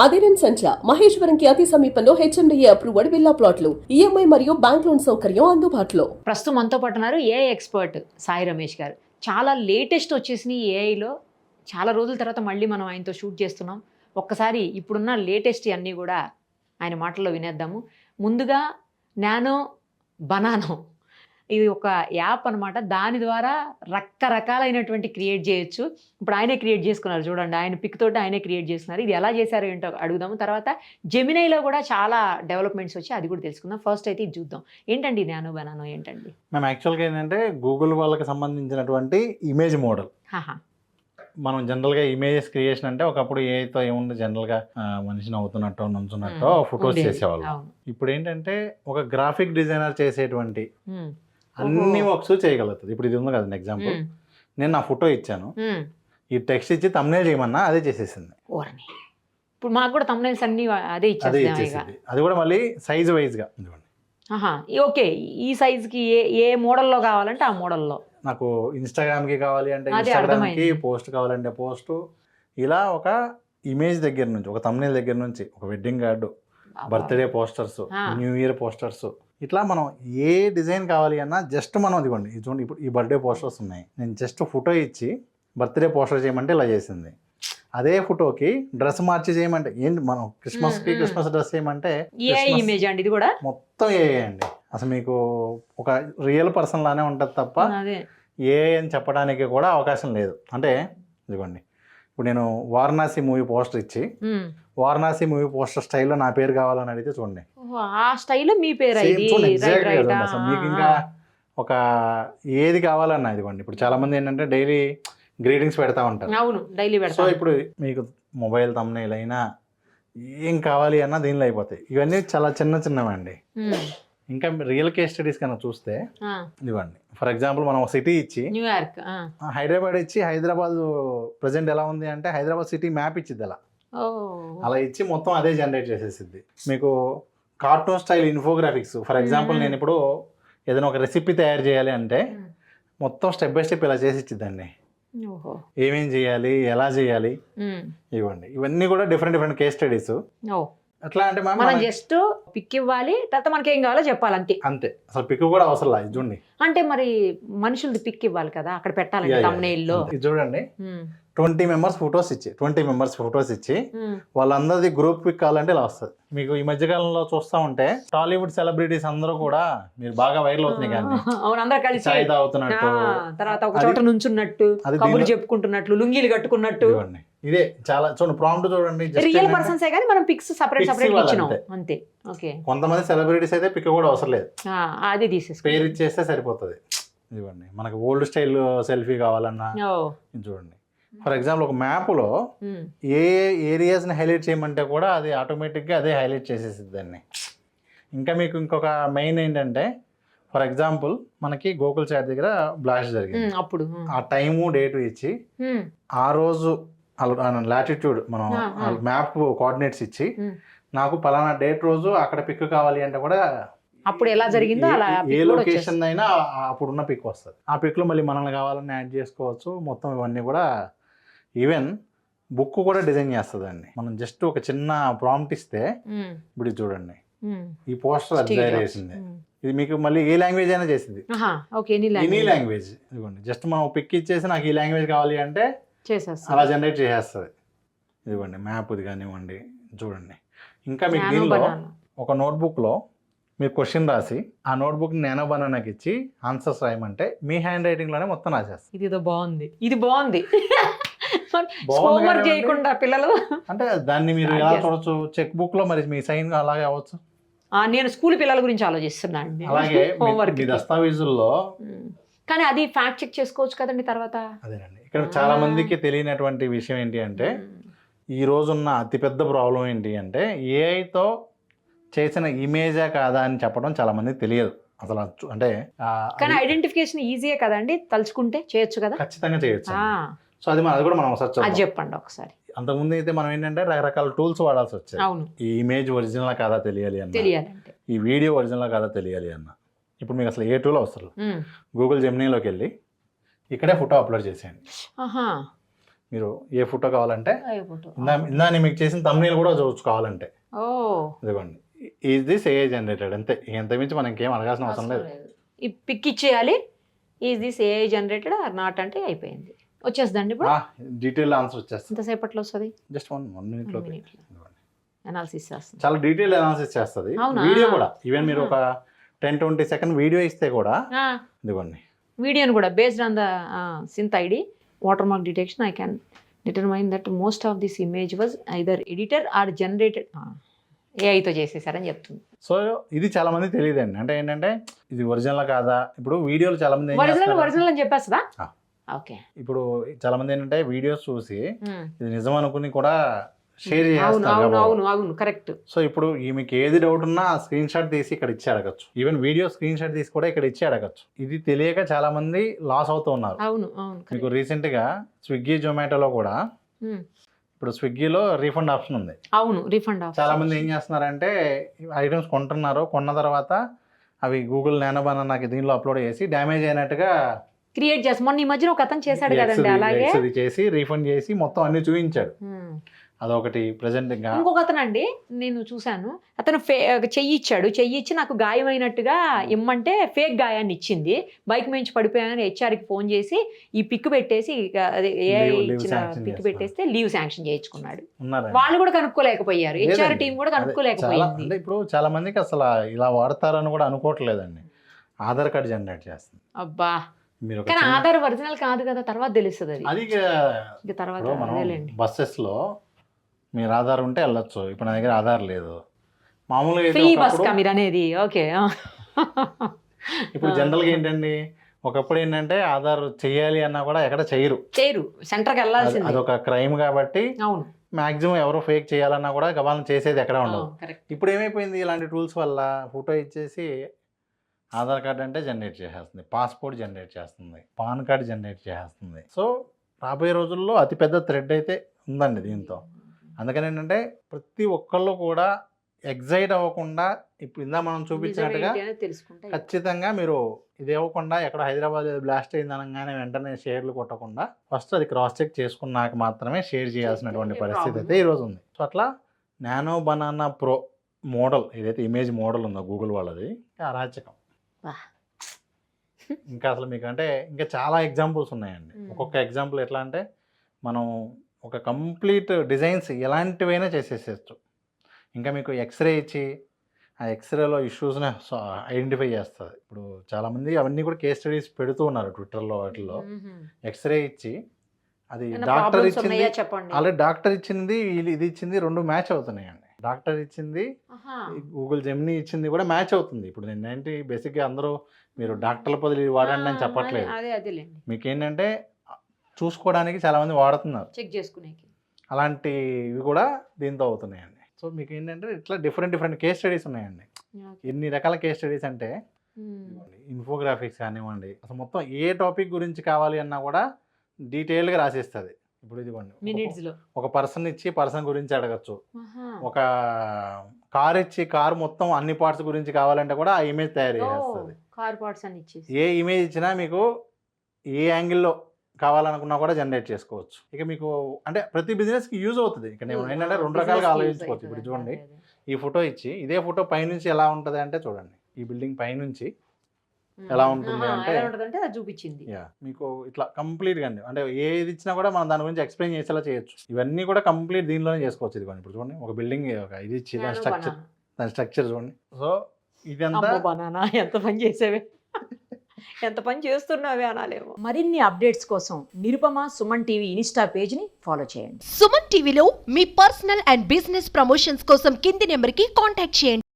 అదిరన్ సంచ మహేశ్వరంకి అతి సమీపంలో హెచ్ఎండిఏ అప్రూవ్డ్ విల్లా ప్లాట్లు ఈఎంఐ మరియు బ్యాంక్ లోన్ సౌకర్యం అందుబాటులో. ప్రస్తుతం మనతో పాటు ఉన్నారు ఏఐ ఎక్స్పర్ట్ సాయి రమేష్ గారు. చాలా లేటెస్ట్ వచ్చేసిన ఏఐలో. చాలా రోజుల తర్వాత మళ్ళీ మనం ఆయనతో షూట్ చేస్తున్నాం. ఒక్కసారి ఇప్పుడున్న లేటెస్ట్ అన్నీ కూడా ఆయన మాటల్లో వినేద్దాము. ముందుగా నానో బనానో. ఇది ఒక యాప్ అన్నమాట. దాని ద్వారా రకరకాలైనటువంటి క్రియేట్ చేయొచ్చు. ఇప్పుడు ఆయనే క్రియేట్ చేసుకున్నారు చూడండి. ఆయన పిక్ తోటి ఆయనే క్రియేట్ చేస్తున్నారు. ఇది ఎలా చేశారో ఏంటో అడుగుదాము. తర్వాత జెమినైలో కూడా చాలా డెవలప్మెంట్స్ వచ్చి అది కూడా తెలుసుకుందాం. ఫస్ట్ అయితే ఇది చూద్దాం. ఏంటండి నానో బనానో? ఏంటండి? మేము యాక్చువల్గా ఏంటంటే గూగుల్ వాళ్ళకి సంబంధించినటువంటి ఇమేజ్ మోడల్ మనం జనరల్గా ఇమేజెస్ క్రియేషన్ అంటే ఒకప్పుడు ఏతో ఏముంది? జనరల్గా మనిషిని అవుతున్నట్టు నుంచున్నట్టు. ఫొటోస్. చేసేవాళ్ళు. ఇప్పుడు ఏంటంటే ఒక గ్రాఫిక్ డిజైనర్ చేసేటువంటి అన్ని. వర్క్స్ చేయగలుగుతుంది. ఇప్పుడు ఇది ఉంది కదండి ఎగ్జాంపుల్ నేను నా ఫోటో ఇచ్చాను. ఈ టెక్స్ట్ ఇచ్చి తమ్నే చేయమన్నా అదే చేసేసింది. ఇప్పుడు మాకు కూడా తమ్నైల్స్ అన్ని అదే ఇచ్చేసింది. అది కూడా మళ్ళీ సైజ్ ఆహా. ఈ- ఓకే. ఈ సైజ్కి ఏ ఏ మోడల్లో కావాలంటే ఆ మోడల్లో. నాకు ఇన్స్టాగ్రామ్కి కావాలి అంటే ఇన్స్టాగ్రామ్కి. పోస్ట్ కావాలంటే పోస్ట్ ఇలా ఒక ఇమేజ్ దగ్గర నుంచి ఒక తమ్నేల్ దగ్గర నుంచి ఒక wedding card birthday posters. New year posters ఇట్లా మనం ఏ డిజైన్ కావాలి అన్నా జస్ట్ మనం ఇదిగోండి ఇది చూడండి ఇప్పుడు ఈ బర్త్డే పోస్టర్స్ ఉన్నాయి. నేను జస్ట్ ఫోటో ఇచ్చి బర్త్డే పోస్టర్ చేయమంటే ఇలా చేసింది. అదే ఫోటోకి డ్రెస్ మార్చి చేయమంటే ఏంటి మనం క్రిస్మస్కి. క్రిస్మస్ డ్రెస్ చేయమంటే ఇమేజ్ అండి ఇది కూడా? మొత్తం ఏ అండి. అసలు మీకు ఒక రియల్ పర్సన్ లానే ఉంటుంది తప్ప ఏ అని చెప్పడానికి కూడా అవకాశం లేదు. అంటే ఇదిగోండి ఇప్పుడు నేను వారణాసి మూవీ పోస్టర్ ఇచ్చి. వారణాసి మూవీ పోస్టర్ స్టైల్లో నా పేరు కావాలని అడిగితే చూడండి. ఆ స్టైల్లో మీ పేరు మీకు ఇంకా ఒక ఏది కావాలన్నా ఇదిగోండి. ఇప్పుడు చాలా మంది ఏంటంటే డైలీ గ్రీటింగ్స్ పెడతా ఉంటారు. అవును డైలీ సో పెడతాం ఇప్పుడు మీకు మొబైల్ తమ్నేల్ అయినా ఏం కావాలి అన్నా దీనిలో అయిపోతాయి. ఇవన్నీ చాలా చిన్న చిన్నవండి ఉమ్. ఇంకా రియల్ కేస్ స్టడీస్ కన్నా చూస్తే ఇవ్వండి ఫర్ ఎగ్జాంపుల్ మనం ఒక సిటీ ఇచ్చి న్యూయార్క్ హైదరాబాద్ ఇచ్చి హైదరాబాద్ ప్రజెంట్ ఎలా ఉంది అంటే హైదరాబాద్ సిటీ మ్యాప్ ఇచ్చిద్ది అలా. అలా ఇచ్చి మొత్తం అదే జనరేట్ చేసేసిద్ది. మీకు cartoon style infographics for example. నేను ఇప్పుడు ఏదైనా ఒక రెసిపీ తయారు చేయాలి అంటే. మొత్తం స్టెప్ బై స్టెప్ ఇలా చేసి ఇచ్చిద్దండి ఏమేం చేయాలి ఎలా చేయాలి. ఇవ్వండి ఇవన్నీ కూడా డిఫరెంట్ డిఫరెంట్ కేస్ స్టడీస్ ఎట్లా అంటే మనం జస్ట్ పిక్ ఇవ్వాలి తర్వాత మనకి ఏం కావాలో చెప్పాలి అంతే. అంతే అసలు పిక్ కూడా అవసరం లేదు చూడండి. అంటే మరి మనుషులది పిక్ ఇవ్వాలి కదా అక్కడ yeah, తమ్నేల్లో ఇది చూడండి. ట్వంటీ మెంబర్స్ ఫొటోస్ ఇచ్చి ట్వంటీ మెంబర్స్ ఫొటోస్ ఇచ్చి వాళ్ళందరిది గ్రూప్ పిక్ కావాలంటే ఇలా వస్తుంది. మీకు ఈ మధ్యకాలంలో చూస్తూ ఉంటే టాలీవుడ్ సెలబ్రిటీస్ అందరూ కూడా మీరు బాగా వైరల్ అవుతున్నాయి కానీ. అవును అందరు కలిసి చాయ్ తాగుతున్నట్టు. ఆ, తర్వాత ఒక చోట నుంచున్నట్టు కబుర్లు చెప్పుకుంటున్నట్టు లుంగీలు కట్టుకున్నట్టు. ఇదే చాలా చూడండి ప్రాంప్ట్ చూడండి రియల్ పర్సన్స్ కానీ మనం పిక్స్ సపరేట్ సపరేట్ ఇచ్చినాం. అంతే. ఓకే కొంతమంది సెలబ్రిటీస్ అయితే పిక్ కూడా అవసరం లేదు. ఆ, అది తీసేసుకో. పేరు ఇచ్చేస్తే సరిపోతుంది. ఇదిగోండి మనకు ఓల్డ్ స్టైల్ సెల్ఫీ కావాలన్నా చూడండి. ఫర్ ఎగ్జాంపుల్ ఒక మ్యాప్లో ఉమ్, ఏ ఏరియాస్ని హైలైట్ చేయమంటే కూడా అది ఆటోమేటిక్గా అదే హైలైట్ చేసేసిద్ది దాన్ని. ఇంకా మీకు ఇంకొక మెయిన్ ఏంటంటే ఫర్ ఎగ్జాంపుల్ మనకి గోకుల్ చాట్ దగ్గర బ్లాస్ట్ జరిగింది. ఉమ్, అప్పుడు ఉమ్, ఆ టైము డేటు ఇచ్చి ఆ రోజు లాటిట్యూడ్ మనం. మ్యాప్ కోఆర్డినేట్స్ ఇచ్చి. నాకు పలానా డేట్ రోజు అక్కడ పిక్ కావాలి అంటే కూడా అప్పుడు ఎలా జరిగిందో ఏ- అలా ఏ లొకేషన్ అయినా అప్పుడున్న పిక్ వస్తుంది. ఆ పిక్లో మళ్ళీ మనల్ని కావాలని యాడ్ చేసుకోవచ్చు. మొత్తం ఇవన్నీ కూడా ఈవెన్ బుక్ కూడా డిజైన్ చేస్తుందండి. మనం జస్ట్ ఒక చిన్న ప్రాంప్ట్ ఇస్తే ఇప్పుడు చూడండి. ఈ పోస్టర్ అది Steve తయారు Jobs. చేసింది. ఇది మీకు మళ్ళీ ఏ లాంగ్వేజ్ అయినా చేసింది ఎనీ లాంగ్వేజ్ ఇదిగోండి జస్ట్ మనం పిక్ ఇచ్చేసి నాకు ఈ లాంగ్వేజ్ కావాలి అంటే అలా జనరేట్ చేసేస్తుంది. ఇదిగోండి మ్యాప్ ఇది కానివ్వండి చూడండి. ఇంకా మీకు దీనిలో. ఒక నోట్బుక్లో మీరు క్వశ్చన్ రాసి ఆ నోట్బుక్ నానో బనానాకి ఇచ్చి ఆన్సర్స్ రాయమంటే మీ హ్యాండ్ రైటింగ్లోనే మొత్తం రాసేస్తుంది ఇది ఏదో బాగుంది. ఇది బాగుంది. హోంవర్క్. చేయకుండా పిల్లలు. అంటే దాన్ని మీరు ఎలా. చూడొచ్చు? చెక్ బుక్లో మరి మీ సైన్ అలాగే అవ్వచ్చు? ఆ, నేను స్కూల్ పిల్లల గురించి ఆలోచిస్తున్నా అండి. అలాగే హోంవర్క్ మీ దస్తావేజుల్లో కానీ అది ఫ్యాక్ట్ చెక్ చేసుకోవచ్చు కదండి తర్వాత. అదేనండి. ఇక్కడ చాలా మందికి తెలియనటువంటి విషయం ఏంటి అంటే ఈ రోజున్న అతిపెద్ద ప్రాబ్లం ఏంటి అంటే ఏఐతో చేసిన ఇమేజా కాదా అని చెప్పడం చాలా మందికి తెలియదు. అసలు అంటే కానీ ఐడెంటిఫికేషన్ ఈజీయే కదండి తలుచుకుంటే చేయొచ్చు కదా? ఖచ్చితంగా చేయొచ్చు సో అది మన అది కూడా మనం ఒకసారి అది చెప్పండి ఒకసారి. అంతకుముందు అయితే మనం ఏంటంటే రకరకాల టూల్స్ వాడాల్సి వచ్చాయి అవును. ఈ ఇమేజ్ ఒరిజినల్ కాదా తెలియాలి అన్న. తెలియాలంటే. ఈ వీడియో ఒరిజినల్ కాదా తెలియాలి అన్న. ఇప్పుడు మీకు అసలు ఏ టూల్ అవసరం. గూగుల్ జెమినీలోకి వెళ్ళి ఇక్కడే ఫోటో అప్లోడ్ చేసేయండి. మీరు ఏ ఫోటో కావాలంటే ఏ ఇందా మీకు చేసిన తమ్నేల్ కూడా చూడొచ్చు కావాలంటే. ఇదిగోండి. ఈజ్ దిస్ ఏ జనరేటెడ్ అంతే. ఇంత మించి మనం ఇంకేం అడగాల్సిన అవసరం లేదు. ఈ పిక్ ఇచ్చేయాలి. Is this AI generated or not అంటే అయిపోయింది. వచ్చేస్తుందండి ఇప్పుడు? డీటెయిల్ ఆన్సర్ వచ్చేస్తుంది. ఎంతసేపట్లో వస్తుంది? జస్ట్ వన్ వన్ మినిట్లో One minute లో. అనాలిసిస్ చేస్తుంది. చాలా డీటెయిల్ అనాలిసిస్ చేస్తుంది? వీడియో కూడా. ఈవెన్ మీరు ఒక టెన్ ట్వంటీ సెకండ్ వీడియో ఇస్తే కూడా ఇదిగోండి. వీడియోని కూడా based on the synth ID watermark detection I can determine that most of this image was either editor or generated ఏఐతో చేసేసారని చెప్తుంది. సో ఇది చాలా మంది తెలియదండి. అంటే ఏంటంటే ఇది ఒరిజినల్ కాదా? ఇప్పుడు వీడియోలు చాలా మంది ఒరిజినల్? ఒరిజినల్ అని చెప్పేస్తుందా. ఓకే. ఇప్పుడు చాలా మంది ఏంటంటే వీడియోస్ చూసి ఇది నిజం అనుకుని కూడా షేర్ అవును అవును. అవును అవును కరెక్ట్. సో ఇప్పుడు మీకు ఏది డౌట్ ఉన్నా ఆ స్క్రీన్ షాట్ తీసి ఇక్కడ ఇచ్చి అడగచ్చు. ఈవెన్ వీడియో స్క్రీన్ షాట్ తీసి కూడా ఇక్కడ ఇచ్చి అడగచ్చు. ఇది తెలియక చాలా మంది లాస్ అవుతూ ఉన్నారు. అవును అవును మీకు. రీసెంట్గా స్విగ్గీ జొమాటోలో కూడా. ఇప్పుడు స్విగ్గీలో రీఫండ్ ఆప్షన్ ఉంది. అవును రీఫండ్ చాలా మంది ఏం చేస్తున్నారంటే ఐటమ్స్ కొంటున్నారు. కొన్న తర్వాత అవి గూగుల్ నానో బనానాకి దీనిలో అప్లోడ్ చేసి డ్యామేజ్ అయినట్టుగా క్రియేట్ చేసి మొన్న ఈ మధ్యన ఒక అతను చేశాడు కదండి అలాగే? చేసి రీఫండ్ చేసి మొత్తం అన్ని చూపించాడు. అదొకటి ప్రజెంట్ ఇంకా ఇంకొక అతను అండి నేను చూశాను. అతను ఫే చెయ్యి ఇచ్చాడు. చెయ్యి ఇచ్చి నాకు గాయమైనట్టుగా ఇమ్మంటే ఫేక్ గాయాన్ని ఇచ్చింది. బైక్ మించి పడిపోయానని హెచ్ఆర్కి ఫోన్ చేసి ఈ పిక్ పెట్టేసి ఏఐ ఇచ్చిన పిక్. పెట్టేస్తే లీవ్ శాంక్షన్ చేయించుకున్నాడు. వాళ్ళు కూడా కనుక్కోలేకపోయారు. హెచ్ఆర్. టీం కూడా కనుక్కోలేకపోయింది. అంటే ఇప్పుడు చాలా మందికి అసలు ఇలా వాడతారని కూడా అనుకోవట్లేదండి. ఆధార్ కార్డ్ జనరేట్ చేస్తుంది. అబ్బా! మీరు కానీ ఆధార్ ఒరిజినల్ కాదు కదా తర్వాత తెలుస్తుంది అది. తర్వాత బస్సెస్లో మీరు ఆధార్ ఉంటే వెళ్ళొచ్చు. ఇప్పుడు నా దగ్గర ఆధార్ లేదు. మామూలుగా ఫ్రీ బస్ కా మీరు అనేది? ఓకే. ఇప్పుడు జనరల్గా ఏంటండి? ఒకప్పుడు ఏంటంటే ఆధార్ చెయ్యాలి అన్నా కూడా ఎక్కడ చేయరు. చేయరు. సెంటర్కి అది- వెళ్ళాల్సింది. అదొక క్రైమ్ కాబట్టి అవును. మాక్సిమం ఎవరు ఫేక్ చేయాలన్నా కూడా గబాలను చేసేది ఎక్కడ ఉండదు. ఇప్పుడు ఏమైపోయింది? ఇలాంటి టూల్స్ వల్ల ఫోటో ఇచ్చేసి ఆధార్ కార్డ్ అంటే జనరేట్ చేసేస్తుంది. పాస్పోర్ట్ జనరేట్ చేస్తుంది. పాన్ కార్డ్ జనరేట్ చేసేస్తుంది. సో రాబోయే రోజుల్లో అతిపెద్ద థ్రెడ్ అయితే ఉందండి దీంతో. అందుకని ఏంటంటే ప్రతి ఒక్కళ్ళు కూడా ఎగ్జైట్ అవ్వకుండా ఇప్పుడు ఇందా మనం చూపించినట్టుగా తెలుసుకుంటే ఖచ్చితంగా మీరు ఇది ఇవ్వకుండా ఎక్కడ హైదరాబాద్ బ్లాస్ట్ అయింది అనగానే వెంటనే షేర్లు కొట్టకుండా ఫస్ట్ అది క్రాస్ చెక్ చేసుకున్నాక మాత్రమే షేర్ చేయాల్సినటువంటి పరిస్థితి. అయితే ఈరోజు ఉంది సో అట్లా నానో బనానా ప్రో మోడల్ ఏదైతే ఇమేజ్ మోడల్ ఉందో గూగుల్ వాళ్ళది అరాచకం. ఇంకా అసలు మీకు అంటే ఇంకా చాలా ఎగ్జాంపుల్స్ ఉన్నాయండి. ఒక్కొక్క ఎగ్జాంపుల్ ఎట్లా అంటే మనం ఒక కంప్లీట్ డిజైన్స్ ఎలాంటివైనా చేసేసేయచ్చు. ఇంకా మీకు ఎక్స్రే ఇచ్చి ఆ ఎక్స్రేలో ఇష్యూస్ని ఐడెంటిఫై చేస్తుంది. ఇప్పుడు చాలామంది అవన్నీ కూడా కేస్ స్టడీస్ పెడుతూ ఉన్నారు ట్విట్టర్లో వాటిల్లో. ఎక్స్రే ఇచ్చి అది డాక్టర్ ఇచ్చింది ఆల్రెడీ డాక్టర్ ఇచ్చింది ఇది ఇచ్చింది రెండు మ్యాచ్ అవుతున్నాయండి. డాక్టర్ ఇచ్చింది. గూగుల్ జెమిని ఇచ్చింది కూడా మ్యాచ్ అవుతుంది. ఇప్పుడు నేను ఏంటి బేసిక్గా అందరూ మీరు డాక్టర్ల బదులు ఇది వాడండి అని చెప్పట్లేదు. అదే అదేలేండి. మీకు ఏంటంటే చూసుకోవడానికి చాలామంది వాడుతున్నారు. చెక్ చేసుకునేకి. అలాంటివి కూడా దీంతో అవుతున్నాయండి. సో మీకు ఏంటంటే ఇట్లా డిఫరెంట్ డిఫరెంట్ కేస్ స్టడీస్ ఉన్నాయండి. ఎన్ని రకాల కేస్ స్టడీస్ అంటే ఇన్ఫోగ్రాఫిక్స్ కానివ్వండి అసలు మొత్తం ఏ టాపిక్ గురించి కావాలి అన్నా కూడా డీటెయిల్గా రాసిస్తుంది. ఇప్పుడు ఇదిగోండి ఒక- పర్సన్ ఇచ్చి పర్సన్ గురించి అడగచ్చు. ఒక కార్ ఇచ్చి కార్ మొత్తం అన్ని పార్ట్స్ గురించి కావాలంటే కూడా ఆ ఇమేజ్ తయారు చేస్తుంది కార్ పార్ట్స్ అని ఇచ్చేసి. ఏ ఇమేజ్ ఇచ్చినా మీకు ఏ యాంగిల్లో కావాలనుకున్నా కూడా జనరేట్ చేసుకోవచ్చు. ఇక మీకు అంటే ప్రతి బిజినెస్కి యూజ్ అవుతుంది. ఇక నేను ఏంటంటే రెండు రకాలుగా ఆలోచించుకోవచ్చు. ఇప్పుడు. చూడండి. ఈ ఫోటో ఇచ్చి ఇదే ఫోటో పైనుంచి ఎలా ఉంటుంది అంటే చూడండి ఈ బిల్డింగ్ పైనుంచి. ఎలా ఉంటుంది అంటే- చూపించింది. మీకు ఇట్లా కంప్లీట్గా అండి. అంటే ఏది ఇచ్చినా కూడా మనం దాని గురించి ఎక్స్ప్లెయిన్ చేసేలా చేయొచ్చు. ఇవన్నీ కూడా కంప్లీట్ దీనిలోనే చేసుకోవచ్చు ఇది ఇప్పుడు చూడండి ఒక బిల్డింగ్ ఒక ఇది ఇచ్చి దాని స్ట్రక్చర్. దాని స్ట్రక్చర్ చూడండి. సో ఇదంతా ఎంత పని చేసేవే. ఎంత పని చేస్తున్నావే అనాలేమో. మరిన్ని అప్డేట్స్ కోసం నిరుపమ సుమన్ టీవీ ఇన్స్టా పేజ్ని ఫాలో చేయండి. సుమన్ టీవీలో మీ పర్సనల్ అండ్ బిజినెస్ ప్రమోషన్స్ కోసం కింది నెంబర్కి కాంటాక్ట్ చేయండి.